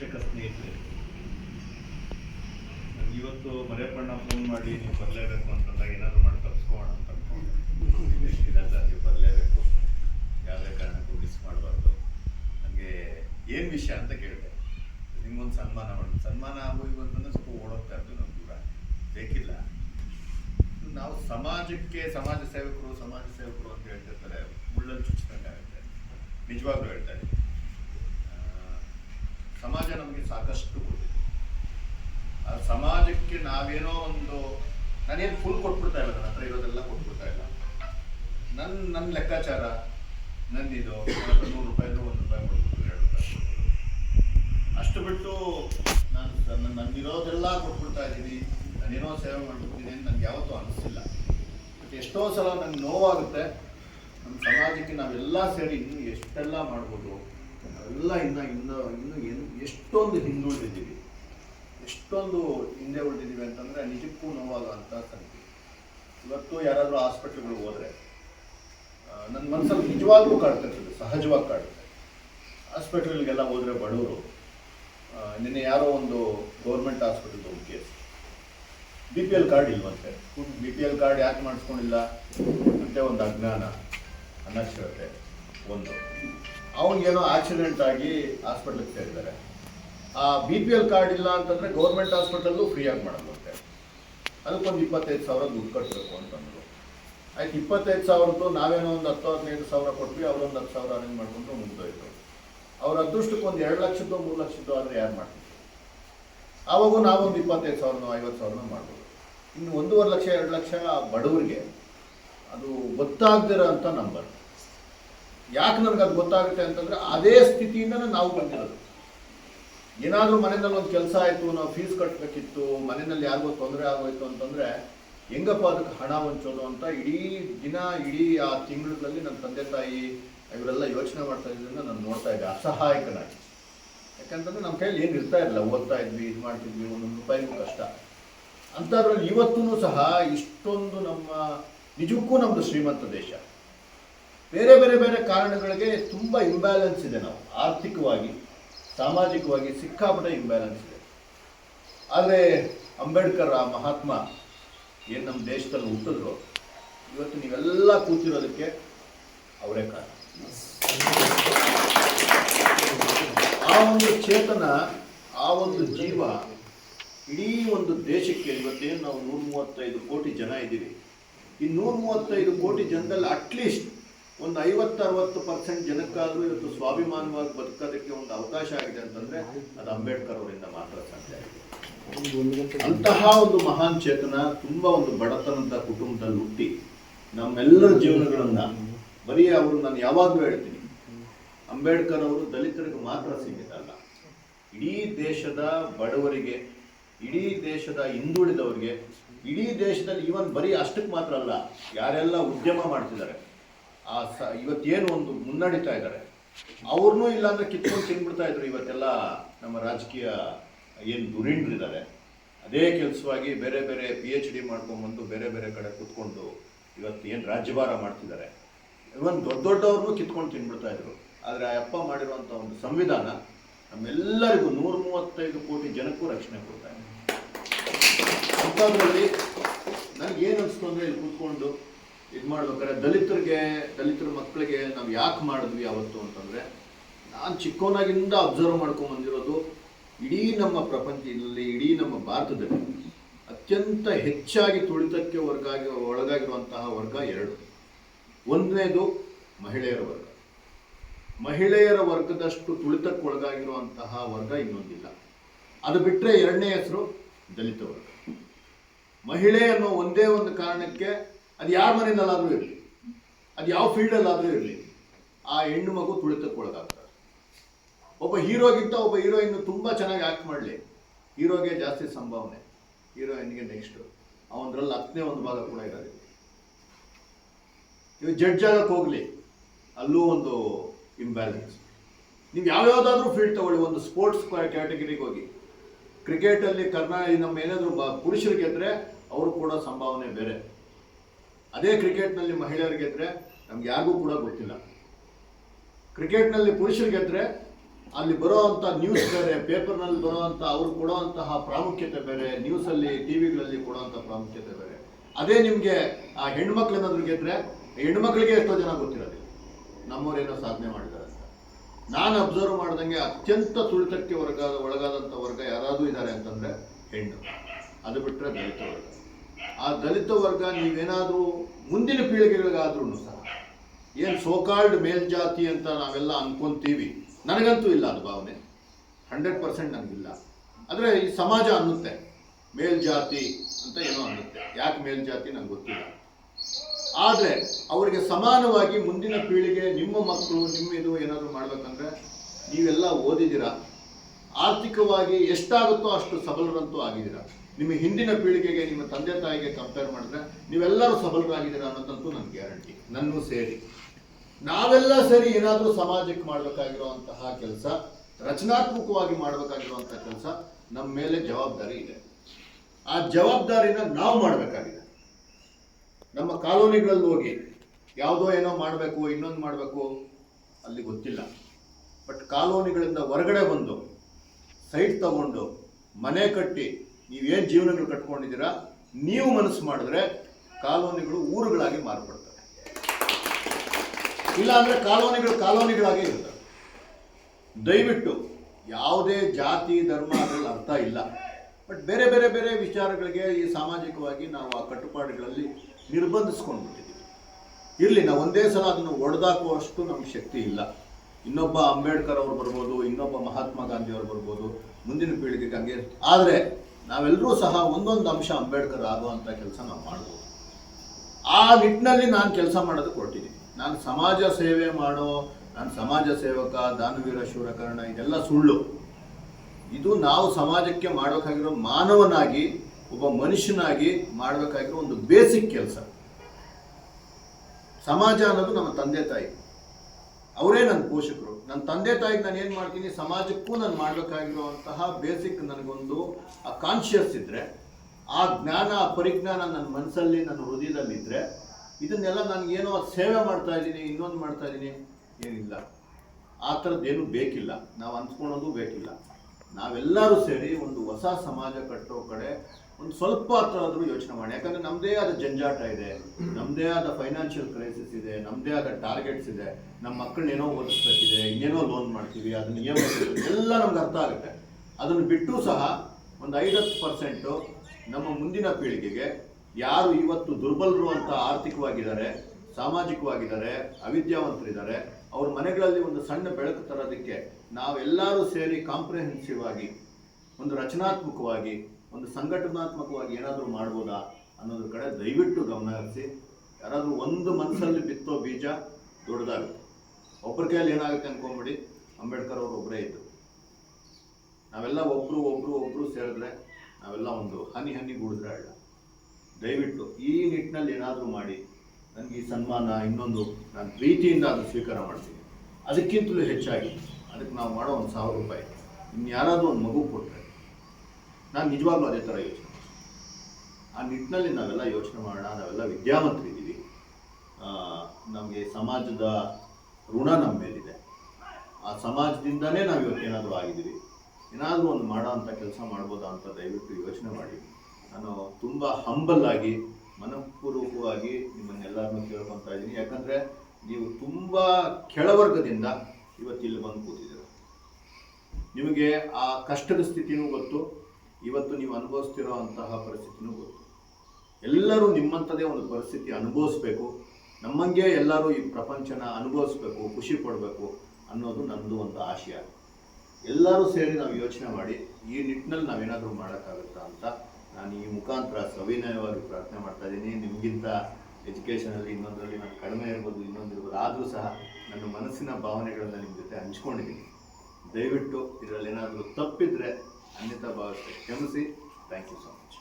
ಶಿಕ್ಷಕ ಸ್ನೇಹಿತರೆ ನನಗೆ ಇವತ್ತು ಮರೆಯಪ್ಪಣ್ಣ ಫೋನ್ ಮಾಡಿ ನೀವು ಬರಲೇಬೇಕು ಅಂತಂದಾಗ ಏನಾದರೂ ಮಾಡಿ ತಪ್ಪಿಸ್ಕೋಣ ಅಂತ ಅನ್ಕೊಂಡೆ. ನೀವು ಬರಲೇಬೇಕು. ಯಾವುದೇ ಕಾರಣಕ್ಕೂ ಮಿಸ್ ಮಾಡಬಾರ್ದು. ನನಗೆ ಏನು ವಿಷಯ ಅಂತ ಕೇಳಿದೆ. ನಿಮ್ಗೊಂದು ಸನ್ಮಾನ ಮಾಡೋದು ಸನ್ಮಾನ ಆಗೋಗಿ ಬಂತಂದ್ರೆ ಸ್ವಲ್ಪ ಓಡೋಗ್ತಾ ಇರ್ತೀವಿ ನಮ್ಗೆ ದೂರ. ಬೇಕಿಲ್ಲ. ನಾವು ಸಮಾಜಕ್ಕೆ ಸಮಾಜ ಸೇವಕರು ಸಮಾಜ ಸೇವಕರು ಅಂತ ಹೇಳ್ತಿರ್ತಾರೆ. ಮುಳ್ಳಲ್ಲಿ ಚುಚ್ಚಿದಂಗಾಗುತ್ತೆ ನಿಜವಾಗ್ಲೂ ಹೇಳ್ತಾ ಇದ್ದೀನಿ. ಆ, ಸಮಾಜ ನಮಗೆ ಸಾಕಷ್ಟು ಕೊಟ್ಟಿದೆ. ಆ ಸಮಾಜಕ್ಕೆ ನಾವೇನೋ ಒಂದು, ನಾನೇನು ಫುಲ್ ಕೊಟ್ಬಿಡ್ತಾ ಇಲ್ಲ, ನನ್ನ ಹತ್ರ ಇರೋದೆಲ್ಲ ಕೊಟ್ಬಿಡ್ತಾ ಇಲ್ಲ. ನನ್ನ ನನ್ನ ಲೆಕ್ಕಾಚಾರ, ನಂದಿದು ನೂರು ರೂಪಾಯಿದು ಒಂದು ರೂಪಾಯಿ ಕೊಡ್ಬೋದು, ಎರಡು ರೂಪಾಯಿ ಅಷ್ಟು ಬಿಟ್ಟು ನಾನು ನನ್ನ ನನ್ನಿರೋದೆಲ್ಲ ಕೊಟ್ಬಿಡ್ತಾ ಇದ್ದೀನಿ. ನಾನೇನೋ ಸೇವೆ ಮಾಡ್ಬಿಡ್ತೀನಿ ಅಂತ ನನಗೆ ಯಾವತ್ತೂ ಅನಿಸಿಲ್ಲ. ಬಟ್ ಎಷ್ಟೋ ಸಲ ನನಗೆ ನೋವಾಗುತ್ತೆ. ನಮ್ಮ ಸಮಾಜಕ್ಕೆ ನಾವೆಲ್ಲ ಸೇರಿ ಇನ್ನೂ ಎಷ್ಟೆಲ್ಲ ಮಾಡ್ಬೋದು? ನಾವೆಲ್ಲ ಇನ್ನು ಇನ್ನು ಇನ್ನು ಏನು ಎಷ್ಟೊಂದು ಹಿಂದುಳಿದಿದ್ದೀವಿ. ಎಷ್ಟೊಂದು ಹಿಂದೆ ಉಳಿದಿದ್ದೀವಿ ಅಂತಂದರೆ ನಿಜಕ್ಕೂ ನೋವಾಗುವಂಥ ಸಂಗತಿ ಇವತ್ತು ಯಾರಾದರೂ ಹಾಸ್ಪಿಟ್ಲ್ಗಳು ಹೋದರೆ ನನ್ನ ಮನಸ್ಸಲ್ಲಿ ನಿಜವಾಗ್ಲೂ ಕಾಡ್ತಿರ್ತದೆ ಸಹಜವಾಗಿ ಕಾಡುತ್ತೆ ಹಾಸ್ಪಿಟ್ಲ್ಗೆಲ್ಲ ಹೋದರೆ ಬಡವರು ನಿನ್ನೆ ಯಾರೋ ಒಂದು ಗೌರ್ಮೆಂಟ್ ಹಾಸ್ಪಿಟಲ್ದು ಒಂದು case. B P L card ಇಲ್ವಂತೆ. ಬಿ ಪಿ ಎಲ್ ಕಾರ್ಡ್ ಯಾಕೆ ಮಾಡಿಸ್ಕೊಂಡಿಲ್ಲ? ಮತ್ತೆ ಒಂದು ಅಜ್ಞಾನ, ಅನಕ್ಷರತೆ, ಒಂದು. ಅವನಿಗೇನೋ ಆಕ್ಸಿಡೆಂಟ್ ಆಗಿ ಹಾಸ್ಪಿಟ್ಲಿಗೆ ಸೇರಿದ್ದಾರೆ. ಆ ಬಿ ಪಿ ಎಲ್ ಕಾರ್ಡ್ ಇಲ್ಲ ಅಂತಂದರೆ ಗೌರ್ಮೆಂಟ್ ಹಾಸ್ಪಿಟಲ್ಲು ಫ್ರೀಯಾಗಿ ಮಾಡೋದಂತೆ ಅದಕ್ಕೊಂದು ಇಪ್ಪತ್ತೈದು ಸಾವಿರ ದುಡ್ಡು ಕಟ್ಟಬೇಕು ಅಂತಂದರು ಆಯ್ತು, ಇಪ್ಪತ್ತೈದು ಸಾವಿರದ್ದು ನಾವೇನೋ ಒಂದು ಹತ್ತು, ಹದಿನೈದು ಸಾವಿರ ಕೊಟ್ವಿ, ಅವರೊಂದು ಹತ್ತು ಸಾವಿರ ಅರೇಂಜ್ ಮಾಡಿಕೊಂಡು ಮುಗ್ದೋಯ್ತು. ಅವ್ರ ಅದೃಷ್ಟಕ್ಕೆ ಒಂದು ಎರಡು ಲಕ್ಷದ್ದು, ಮೂರು ಲಕ್ಷದ್ದು ಆದರೆ ಯಾರು ಮಾಡ್ತೀವಿ? ಆವಾಗೂ ನಾವೊಂದು ಇಪ್ಪತ್ತೈದು ಸಾವಿರನೋ, ಐವತ್ತು ಸಾವಿರನೋ ಮಾಡ್ಬೋದು. ಇನ್ನು ಒಂದೂವರೆ ಲಕ್ಷ, ಎರಡು ಲಕ್ಷ ಬಡವರಿಗೆ ಅದು ಗೊತ್ತಾಗದಿರೋ ಅಂತ ನಂಬರ್. ಯಾಕೆ ನನಗೆ ಅದು ಗೊತ್ತಾಗುತ್ತೆ ಅಂತಂದರೆ ಅದೇ ಸ್ಥಿತಿಯಿಂದನೇ ನಾವು ಬಂದಿರೋದು. ಏನಾದರೂ ಮನೆಯಲ್ಲಿ ಒಂದು ಕೆಲಸ ಆಯಿತು, ನಾವು ಫೀಸ್ ಕಟ್ಟಬೇಕಿತ್ತು ಮನೆಯಲ್ಲಿ ಯಾರಿಗೋ ತೊಂದರೆ ಆಗೋಯ್ತು ಅಂತಂದರೆ, ಹೆಂಗಪ್ಪ ಅದಕ್ಕೆ ಹಣ ಹಂಚೋದು ಅಂತ ಇಡೀ ದಿನ, ಇಡೀ ಆ ತಿಂಗಳಲ್ಲಿ ನನ್ನ ತಂದೆ ತಾಯಿ ಇವರೆಲ್ಲ ಯೋಚನೆ ಮಾಡ್ತಾ ಇದ್ರಿಂದ ನಾನು ನೋಡ್ತಾ ಇದ್ದೆ. ಅಸಹಾಯಕನಾಗಿ. ಯಾಕಂತಂದ್ರೆ ನಮ್ಮ ಕೈಯಲ್ಲಿ ಏನು ಇರ್ತಾ ಇರಲಿಲ್ಲ. ಓದ್ತಾ ಇದ್ವಿ, ಇದು ಮಾಡ್ತಿದ್ವಿ, ಒಂದೊಂದು ರೂಪಾಯಿಗೂ ಕಷ್ಟ. ಅಂಥದ್ರಲ್ಲಿ ಇವತ್ತೂ ಸಹ ಇಷ್ಟೊಂದು ನಮ್ಮ, ನಿಜಕ್ಕೂ ನಮ್ಮದು ಶ್ರೀಮಂತ ದೇಶ. ಬೇರೆ ಬೇರೆ ಬೇರೆ ಕಾರಣಗಳಿಗೆ ತುಂಬ ಇಂಬ್ಯಾಲೆನ್ಸ್ ಇದೆ ನಾವು. ಆರ್ಥಿಕವಾಗಿ, ಸಾಮಾಜಿಕವಾಗಿ ಸಿಕ್ಕಾಪಟ್ಟೆ ಇಂಬ್ಯಾಲೆನ್ಸ್ ಇದೆ. ಆದರೆ ಅಂಬೇಡ್ಕರ್ ಆ ಮಹಾತ್ಮ ಏನು ನಮ್ಮ ದೇಶದಲ್ಲಿ ಹುಟ್ಟಿದ್ರು, ಇವತ್ತು ನೀವೆಲ್ಲ ಕೂತಿರೋದಕ್ಕೆ ಅವರೇ ಕಾರಣ. ಆ ಒಂದು ಚೇತನ, ಆ ಒಂದು ಜೀವ ಇಡೀ ಒಂದು ದೇಶಕ್ಕೆ ಇವತ್ತೇನು ನಾವು ನೂರ ಮೂವತ್ತೈದು ಕೋಟಿ ಜನ ಇದ್ದೀವಿ. ಈ ನೂರ ಮೂವತ್ತೈದು ಕೋಟಿ ಜನದಲ್ಲಿ ಅಟ್ಲೀಸ್ಟ್ ಒಂದು ಐವತ್ತು, ಅರವತ್ತು ಪರ್ಸೆಂಟ್ ಜನಕ್ಕಾದರೂ ಇವತ್ತು ಸ್ವಾಭಿಮಾನವಾಗಿ ಬದುಕೋದಕ್ಕೆ ಒಂದು ಅವಕಾಶ ಆಗಿದೆ ಅಂತಂದ್ರೆ ಅದು ಅಂಬೇಡ್ಕರ್ ಅವರಿಂದ ಮಾತ್ರ ಸಾಧ್ಯ ಆಗಿದೆ. ಅಂತಹ ಒಂದು ಮಹಾನ್ ಚೇತನ, ತುಂಬಾ ಒಂದು ಬಡತನದ ಕುಟುಂಬದಲ್ಲಿ ಹುಟ್ಟಿ ನಮ್ಮೆಲ್ಲರ ಜೀವನಗಳನ್ನ, ಬರೀ ಅವರು ನಾನು ಯಾವಾಗಲೂ ಹೇಳ್ತೀನಿ, ಅಂಬೇಡ್ಕರ್ ಅವರು ದಲಿತರಿಗೆ ಮಾತ್ರ ಸೀಮಿತ ಅಲ್ಲ. ಇಡೀ ದೇಶದ ಬಡವರಿಗೆ, ಇಡೀ ದೇಶದ ಹಿಂದುಳಿದವರಿಗೆ, ಇಡೀ ದೇಶದಲ್ಲಿ ಇವನ್ ಬರೀ ಅಷ್ಟಕ್ಕೆ ಮಾತ್ರ ಅಲ್ಲ, ಯಾರೆಲ್ಲ ಉದ್ಯಮ ಮಾಡ್ತಿದ್ದಾರೆ ಆ ಸ, ಇವತ್ತೇನು ಒಂದು ಮುನ್ನಡೀತಾ ಇದ್ದಾರೆ? ಅವ್ರನ್ನೂ ಇಲ್ಲಾಂದ್ರೆ ಕಿತ್ಕೊಂಡು ತಿನ್ಬಿಡ್ತಾ ಇದ್ರು ಇವತ್ತೆಲ್ಲ ನಮ್ಮ ರಾಜಕೀಯ ಏನು ದುರೀಣ್ರಿದ್ದಾರೆ. ಅದೇ ಕೆಲಸವಾಗಿ ಬೇರೆ ಬೇರೆ ಪಿ ಎಚ್ ಡಿ ಮಾಡ್ಕೊಂಡ್ಬಂದು ಬೇರೆ ಬೇರೆ ಕಡೆ ಕುತ್ಕೊಂಡು ಇವತ್ತು ಏನು ರಾಜ್ಯಭಾರ ಮಾಡ್ತಿದ್ದಾರೆ. ಇವನ್ ದೊಡ್ಡ ದೊಡ್ಡವ್ರನ್ನೂ ಕಿತ್ಕೊಂಡು ತಿನ್ಬಿಡ್ತಾ ಇದ್ರು. ಆದರೆ ಆ ಅಪ್ಪ ಮಾಡಿರುವಂಥ ಒಂದು ಸಂವಿಧಾನ ನಮ್ಮೆಲ್ಲರಿಗೂ ನೂರ ಮೂವತ್ತೈದು ಕೋಟಿ ಜನಕ್ಕೂ ರಕ್ಷಣೆ ಕೊಡ್ತಾ ಇದೆ. ಅಂಥದ್ರಲ್ಲಿ ನನಗೇನು ಅನಿಸ್ತು ಅಂದರೆ ಇಲ್ಲಿ ಕೂತ್ಕೊಂಡು ಇದು ಮಾಡ್ಬೇಕಾದ್ರೆ ದಲಿತರಿಗೆ, ದಲಿತರ ಮಕ್ಕಳಿಗೆ ನಾವು ಯಾಕೆ ಮಾಡಿದ್ವಿ ಯಾವತ್ತು ಅಂತಂದರೆ, ನಾನು ಚಿಕ್ಕವನಾಗಿಂದ ಅಬ್ಸರ್ವ್ ಮಾಡ್ಕೊಂಡು ಬಂದಿರೋದು ಇಡೀ ನಮ್ಮ ಪ್ರಪಂಚದಲ್ಲಿ, ಇಡೀ ನಮ್ಮ ಭಾರತದಲ್ಲಿ ಅತ್ಯಂತ ಹೆಚ್ಚಾಗಿ ತುಳಿತಕ್ಕೆ ವರ್ಗಾಗಿ ಒಳಗಾಗಿರುವಂತಹ ವರ್ಗ ಎರಡು. ಒಂದನೇದು ಮಹಿಳೆಯರ ವರ್ಗ. ಮಹಿಳೆಯರ ವರ್ಗದಷ್ಟು ತುಳಿತಕ್ಕೆ ಒಳಗಾಗಿರುವಂತಹ ವರ್ಗ ಇನ್ನೊಂದಿಲ್ಲ. ಅದು ಬಿಟ್ಟರೆ ಎರಡನೇ ಹೆಸರು ದಲಿತ ವರ್ಗ. ಮಹಿಳೆ ಅನ್ನೋ ಒಂದೇ ಒಂದು ಕಾರಣಕ್ಕೆ ಅದು ಯಾರ ಮನೆಯಲ್ಲಾದರೂ ಇರಲಿ. ಅದು ಯಾವ ಫೀಲ್ಡಲ್ಲಾದರೂ ಇರಲಿ. ಆ ಹೆಣ್ಣು ಮಗು ತುಳಿತಕ್ಕೊಳಗಾಗ್ತದೆ ಒಬ್ಬ ಹೀರೋಗಿಂತ ಒಬ್ಬ ಹೀರೋಯಿನ್ ತುಂಬ ಚೆನ್ನಾಗಿ ಆ್ಯಕ್ಟ್ ಮಾಡಲಿ. ಹೀರೋಗೆ ಜಾಸ್ತಿ ಸಂಭಾವನೆ. ಹೀರೋಯಿನ್ಗೆ ನೆಕ್ಸ್ಟು ಅವನದ್ರಲ್ಲಿ ಹತ್ತನೇ ಒಂದು ಭಾಗ ಕೂಡ ಇರೋದಿಲ್ಲ. ನೀವು ಜಡ್ಜ್ ಆಗಕ್ಕೆ ಹೋಗಲಿ. ಅಲ್ಲೂ ಒಂದು ಇಂಬ್ಯಾಲೆನ್ಸ್ ನೀವು ಯಾವ್ಯಾವುದಾದ್ರೂ ಫೀಲ್ಡ್ ತಗೊಳ್ಳಿ. ಒಂದು ಸ್ಪೋರ್ಟ್ಸ್ ಕ್ಯಾಟಗರಿಗೆ ಹೋಗಿ. ಕ್ರಿಕೆಟಲ್ಲಿ ಕರ್ನಾಟಕ ನಮ್ಮ ಏನಾದರೂ ಬ ಪುರುಷರು ಗೆದ್ರೆ ಅವರು ಕೂಡ ಸಂಭಾವನೆ ಬೇರೆ. ಅದೇ ಕ್ರಿಕೆಟ್ನಲ್ಲಿ ಮಹಿಳೆಯರು ಗೆದ್ರೆ ನಮ್ಗೆ ಯಾರಿಗೂ ಕೂಡ ಗೊತ್ತಿಲ್ಲ. ಕ್ರಿಕೆಟ್ನಲ್ಲಿ ಪುರುಷರು ಗೆದ್ರೆ ಅಲ್ಲಿ ಬರೋವಂಥ ನ್ಯೂಸ್ ಬೇರೆ ಪೇಪರ್ನಲ್ಲಿ ಬರೋವಂಥ ಅವ್ರು ಕೊಡೋವಂತಹ ಪ್ರಾಮುಖ್ಯತೆ ಬೇರೆ ನ್ಯೂಸಲ್ಲಿ ಟಿ ವಿಗಳಲ್ಲಿ ಕೊಡೋವಂಥ ಪ್ರಾಮುಖ್ಯತೆ ಬೇರೆ. ಅದೇ ನಿಮಗೆ, ಆ ಹೆಣ್ಮಕ್ಳು ಏನಾದ್ರು ಗೆದ್ರೆ, ಹೆಣ್ಮಕ್ಳಿಗೆ ಎಷ್ಟೋ ಜನ ಗೊತ್ತಿರೋದಿಲ್ಲ. ನಮ್ಮವ್ರೇನೋ ಸಾಧನೆ ಮಾಡಿದ್ದಾರೆ ಅಂತ ನಾನು ಅಬ್ಸರ್ವ್ ಮಾಡ್ದಂಗೆ ಅತ್ಯಂತ ತುಳಿತಕ್ಕೆ ವರ್ಗ ಒಳಗಾದಂಥ ವರ್ಗ ಯಾರಾದರೂ ಇದ್ದಾರೆ ಅಂತಂದ್ರೆ ಹೆಣ್ಣು. ಅದು ಬಿಟ್ಟರೆ ದಲಿತ ವರ್ಗ. ಆ ದಲಿತ ವರ್ಗ ನೀವೇನಾದರೂ ಮುಂದಿನ ಪೀಳಿಗೆಗಳಿಗಾದ್ರೂ ಸಹ ಏನು ಸೋಕಾಲ್ಡ್ ಮೇಲ್ಜಾತಿ ಅಂತ ನಾವೆಲ್ಲ ಅನ್ಕೊಂತೀವಿ, ನನಗಂತೂ ಇಲ್ಲ ಅದು ಭಾವನೆ. ಹಂಡ್ರೆಡ್ ಪರ್ಸೆಂಟ್ ನನಗಿಲ್ಲ ಆದರೆ ಈ ಸಮಾಜ ಅನ್ನುತ್ತೆ. ಮೇಲ್ಜಾತಿ ಅಂತ ಏನೋ ಅನ್ನುತ್ತೆ. ಯಾಕೆ ಮೇಲ್ಜಾತಿ ನನಗೆ ಗೊತ್ತಿಲ್ಲ. ಆದರೆ ಅವರಿಗೆ ಸಮಾನವಾಗಿ ಮುಂದಿನ ಪೀಳಿಗೆ, ನಿಮ್ಮ ಮಕ್ಕಳು ನಿಮ್ಮ ಇದು ಏನಾದರೂ ಮಾಡಬೇಕಂದ್ರೆ ನೀವೆಲ್ಲ ಓದಿದ್ದೀರಾ? ಆರ್ಥಿಕವಾಗಿ ಎಷ್ಟಾಗುತ್ತೋ ಅಷ್ಟು ಸಬಲರಂತೂ ಆಗಿದ್ದೀರಾ? ನಿಮ್ಮ ಹಿಂದಿನ ಪೀಳಿಗೆಗೆ, ನಿಮ್ಮ ತಂದೆ ತಾಯಿಗೆ ಕಂಪೇರ್ ಮಾಡಿದ್ರೆ ನೀವೆಲ್ಲರೂ ಸಬಲರಾಗಿದ್ದೀರಾ ಅನ್ನೋದಂತೂ ನನ್ನ ಗ್ಯಾರಂಟಿ ನನ್ನೂ ಸೇರಿ. ನಾವೆಲ್ಲ ಸೇರಿ ಏನಾದರೂ ಸಮಾಜಕ್ಕೆ ಮಾಡಬೇಕಾಗಿರುವಂತಹ ಕೆಲಸ, ರಚನಾತ್ಮಕವಾಗಿ ಮಾಡಬೇಕಾಗಿರುವಂತಹ ಕೆಲಸ ನಮ್ಮ ಮೇಲೆ ಜವಾಬ್ದಾರಿ ಇದೆ. ಆ ಜವಾಬ್ದಾರಿನ ನಾವು ಮಾಡಬೇಕಾಗಿದೆ. ನಮ್ಮ ಕಾಲೋನಿಗಳಲ್ಲಿ ಹೋಗಿ ಯಾವುದೋ ಏನೋ ಮಾಡಬೇಕು, ಇನ್ನೊಂದು ಮಾಡಬೇಕು, ಅಲ್ಲಿ ಗೊತ್ತಿಲ್ಲ. ಬಟ್ ಕಾಲೋನಿಗಳಿಂದ ಹೊರಗಡೆ ಬಂದು, ಸೈಟ್ ತಗೊಂಡು, ಮನೆ ಕಟ್ಟಿ ನೀವೇನು ಜೀವನಗಳು ಕಟ್ಕೊಂಡಿದ್ದೀರಾ, ನೀವು ಮನಸ್ಸು ಮಾಡಿದ್ರೆ ಕಾಲೋನಿಗಳು ಊರುಗಳಾಗಿ ಮಾರ್ಪಡ್ತವೆ. ಇಲ್ಲ ಕಾಲೋನಿಗಳು ಕಾಲೋನಿಗಳಾಗೇ ಇರ್ತವೆ. ದಯವಿಟ್ಟು ಯಾವುದೇ ಜಾತಿ, ಧರ್ಮ ಅದರಲ್ಲಿ ಅರ್ಥ ಇಲ್ಲ. ಬಟ್ ಬೇರೆ ಬೇರೆ ಬೇರೆ ವಿಚಾರಗಳಿಗೆ ಈ ಸಾಮಾಜಿಕವಾಗಿ ನಾವು ಆ ಕಟ್ಟುಪಾಡುಗಳಲ್ಲಿ ನಿರ್ಬಂಧಿಸ್ಕೊಂಡ್ಬಿಟ್ಟಿದ್ದೀವಿ. ಇರಲಿ, ನಾವು ಒಂದೇ ಸಲ ಅದನ್ನು ಒಡೆದಾಕುವಷ್ಟು ನಮ್ಗೆ ಶಕ್ತಿ ಇಲ್ಲ. ಇನ್ನೊಬ್ಬ ಅಂಬೇಡ್ಕರ್ ಅವರು ಬರ್ಬೋದು, ಇನ್ನೊಬ್ಬ ಮಹಾತ್ಮ ಗಾಂಧಿ ಅವರು ಬರ್ಬೋದು, ಮುಂದಿನ ಪೀಳಿಗೆಗೆ ಹಂಗೆ ಆದರೆ ನಾವೆಲ್ಲರೂ ಸಹ ಒಂದೊಂದು ಅಂಶ ಅಂಬೇಡ್ಕರ್ ಆಗುವಂಥ ಕೆಲಸ ನಾವು ಮಾಡ್ಬೋದು. ಆ ನಿಟ್ಟಿನಲ್ಲಿ ನಾನು ಕೆಲಸ ಮಾಡೋದು ಕೊಟ್ಟಿದ್ದೀನಿ ನಾನು ಸಮಾಜ ಸೇವೆ ಮಾಡೋ, ನಾನು ಸಮಾಜ ಸೇವಕ, ದಾನವೀರ, ಶೂರಕರ್ಣ, ಇದೆಲ್ಲ ಸುಳ್ಳು. ಇದು ನಾವು ಸಮಾಜಕ್ಕೆ ಮಾಡಬೇಕಾಗಿರೋ ಮಾನವನಾಗಿ, ಒಬ್ಬ ಮನುಷ್ಯನಾಗಿ ಮಾಡಬೇಕಾಗಿರೋ ಒಂದು ಬೇಸಿಕ್ ಕೆಲಸ. ಸಮಾಜ ಅನ್ನೋದು ನಮ್ಮ ತಂದೆ ತಾಯಿ. ಅವರೇ ನನ್ನ ಪೋಷಕರು. ನನ್ನ ತಂದೆ ತಾಯಿಗೆ ನಾನು ಏನು ಮಾಡ್ತೀನಿ, ಸಮಾಜಕ್ಕೂ ನಾನು ಮಾಡಬೇಕಾಗಿರುವಂತಹ ಬೇಸಿಕ್ ನನಗೊಂದು ಆ ಕಾನ್ಷಿಯಸ್ ಇದ್ದರೆ ಆ ಜ್ಞಾನ, ಆ ಪರಿಜ್ಞಾನ ನನ್ನ ಮನಸ್ಸಲ್ಲಿ, ನನ್ನ ಹೃದಯದಲ್ಲಿದ್ದರೆ ಇದನ್ನೆಲ್ಲ ನನಗೇನೋ ಸೇವೆ ಮಾಡ್ತಾ ಇದ್ದೀನಿ, ಇನ್ನೊಂದು ಮಾಡ್ತಾ ಇದ್ದೀನಿ, ಏನಿಲ್ಲ. ಆ ಥರದ್ದೇನು ಬೇಕಿಲ್ಲ. ನಾವು ಅನ್ಸ್ಕೊಳೋದು ಬೇಕಿಲ್ಲ. ನಾವೆಲ್ಲರೂ ಸೇರಿ ಒಂದು ಹೊಸ ಸಮಾಜ ಕಟ್ಟೋ ಕಡೆ ಒಂದು ಸ್ವಲ್ಪ ಹತ್ರ ಆದರೂ ಯೋಚನೆ ಮಾಡಿ ಯಾಕಂದ್ರೆ ನಮ್ಮದೇ ಆದ ಜಂಜಾಟ ಇದೆ ನಮ್ಮದೇ ಆದ ಫೈನಾನ್ಷಿಯಲ್ ಕ್ರೈಸಿಸ್ ಇದೆ ನಮ್ಮದೇ ಆದ ಟಾರ್ಗೆಟ್ಸ್ ಇದೆ ನಮ್ಮ ಮಕ್ಕಳನ್ನ ಏನೋ ಓದಿಸ್ಬೇಕಿದೆ ಇನ್ನೇನೋ ಲೋನ್ ಮಾಡ್ತೀವಿ, ಅದನ್ನ ಇ ಎಲ್ಲ ನಮ್ಗೆ ಅರ್ಥ ಆಗುತ್ತೆ. ಅದನ್ನು ಬಿಟ್ಟು ಸಹ ಒಂದು ಐದತ್ತು ಪರ್ಸೆಂಟು ನಮ್ಮ ಮುಂದಿನ ಪೀಳಿಗೆಗೆ ಯಾರು ಇವತ್ತು ದುರ್ಬಲರು ಅಂತ ಆರ್ಥಿಕವಾಗಿದ್ದಾರೆ, ಸಾಮಾಜಿಕವಾಗಿದ್ದಾರೆ, ಅವಿದ್ಯಾವಂತರಿದ್ದಾರೆ, ಅವ್ರ ಮನೆಗಳಲ್ಲಿ ಒಂದು ಸಣ್ಣ ಬೆಳಕು ತರೋದಕ್ಕೆ ನಾವೆಲ್ಲರೂ ಸೇರಿ ಕಾಂಪ್ರಿಹೆನ್ಸಿವ್ ಆಗಿ, ಒಂದು ರಚನಾತ್ಮಕವಾಗಿ, ಒಂದು ಸಂಘಟನಾತ್ಮಕವಾಗಿ ಏನಾದರೂ ಮಾಡ್ಬೋದಾ ಅನ್ನೋದ್ರ ಕಡೆ ದಯವಿಟ್ಟು ಗಮನ ಹರಿಸಿ. ಯಾರಾದರೂ ಒಂದು ಮನಸ್ಸಲ್ಲಿ ಬಿತ್ತೋ ಬೀಜ ದೊಡ್ಡದಾಗುತ್ತೆ. ಒಬ್ಬರ ಕೈಯಲ್ಲಿ ಏನಾಗುತ್ತೆ ಅನ್ಕೊಂಬಿಡಿ ಅಂಬೇಡ್ಕರ್ ಅವರು ಒಬ್ಬರೇ ಇದ್ದರು ನಾವೆಲ್ಲ ಒಬ್ಬರು ಒಬ್ಬರು ಒಬ್ಬರು ಸೇರಿದ್ರೆ ನಾವೆಲ್ಲ ಒಂದು ಹನಿ ಹನಿ ಗುಡಿದ್ರೆ ಅಲ್ಲ ದಯವಿಟ್ಟು ಈ ನಿಟ್ಟಿನಲ್ಲಿ ಏನಾದರೂ ಮಾಡಿ, ನನಗೆ ಈ ಸನ್ಮಾನ ಇನ್ನೊಂದು ನಾನು ಪ್ರೀತಿಯಿಂದ ಅದು ಸ್ವೀಕಾರ ಮಾಡ್ತೀನಿ. ಅದಕ್ಕಿಂತಲೂ ಹೆಚ್ಚಾಗಿ ಅದಕ್ಕೆ ನಾವು ಮಾಡೋ ಒಂದು ಸಾವಿರ ರೂಪಾಯಿ. ಇನ್ಯಾರಾದರೂ ಒಂದು ಮಗು ಕೊಟ್ಟರೆ ನಾನು ನಿಜವಾಗ್ಲೂ ಅದೇ ಥರ ಯೋಚನೆ. ಆ ನಿಟ್ಟಿನಲ್ಲಿ ನಾವೆಲ್ಲ ಯೋಚನೆ ಮಾಡೋಣ, ನಾವೆಲ್ಲ ವಿದ್ಯಾವಂತರಿದ್ದೀವಿ. ನಮಗೆ ಸಮಾಜದ ಋಣ ನಮ್ಮ ಮೇಲಿದೆ. ಆ ಸಮಾಜದಿಂದನೇ ನಾವು ಇವತ್ತು ಏನಾದರೂ ಆಗಿದ್ದೀವಿ. ಏನಾದರೂ ಒಂದು ಮಾಡೋ ಅಂಥ ಕೆಲಸ ಮಾಡ್ಬೋದಾ ಅಂತ ದಯವಿಟ್ಟು ಯೋಚನೆ ಮಾಡಿ. ನಾನು ತುಂಬ ಹಂಬಲ್ಲಾಗಿ ಮನಪೂರ್ವಕವಾಗಿ ನಿಮ್ಮನ್ನೆಲ್ಲರನ್ನೂ ಕೇಳ್ಕೊತಾ ಇದ್ದೀನಿ. ಯಾಕಂದರೆ ನೀವು ತುಂಬ ಕೆಳವರ್ಗದಿಂದ ಇವತ್ತು ಇಲ್ಲಿ ಬಂದು ಕೂತಿದ್ದೀರ? ನಿಮಗೆ ಆ ಕಷ್ಟದ ಸ್ಥಿತಿನೂ ಗೊತ್ತು, ಇವತ್ತು ನೀವು ಅನುಭವಿಸ್ತಿರೋ ಅಂತಹ ಪರಿಸ್ಥಿತಿನೂ ಗೊತ್ತು. ಎಲ್ಲರೂ ನಿಮ್ಮಂಥದೇ ಒಂದು ಪರಿಸ್ಥಿತಿ ಅನುಭವಿಸ್ಬೇಕು, ನಮ್ಮಂಗೆ ಎಲ್ಲರೂ ಈ ಪ್ರಪಂಚನ ಅನುಭವಿಸ್ಬೇಕು, ಖುಷಿ ಪಡಬೇಕು ಅನ್ನೋದು ನನ್ನದು ಒಂದು ಆಶಯ. ಎಲ್ಲರೂ ಸೇರಿ ನಾವು ಯೋಚನೆ ಮಾಡಿ, ಈ ನಿಟ್ಟಿನಲ್ಲಿ ನಾವೇನಾದರೂ ಮಾಡೋಕ್ಕಾಗುತ್ತಾ ಅಂತ ನಾನು ಈ ಮುಖಾಂತರ ಸವಿನಯವಾಗಿ ಪ್ರಾರ್ಥನೆ ಮಾಡ್ತಾ ಇದ್ದೀನಿ. ನಿಮಗಿಂತ ಎಜುಕೇಷನಲ್ಲಿ ಇನ್ನೊಂದರಲ್ಲಿ ನಾನು ಕಡಿಮೆ ಇರ್ಬೋದು, ಇನ್ನೊಂದು ಇರ್ಬೋದು, ಆದರೂ ಸಹ ನನ್ನ ಮನಸ್ಸಿನ ಭಾವನೆಗಳನ್ನು ನಿಮ್ಮ ಜೊತೆ ಹಂಚ್ಕೊಂಡಿದ್ದೀನಿ ದಯವಿಟ್ಟು ಇದರಲ್ಲಿ ಏನಾದರೂ ತಪ್ಪಿದ್ರೆ ಅನ್ಯತಾ ಭಾವಿಸಿ ಕ್ಷಮಿಸಿ. Thank you so much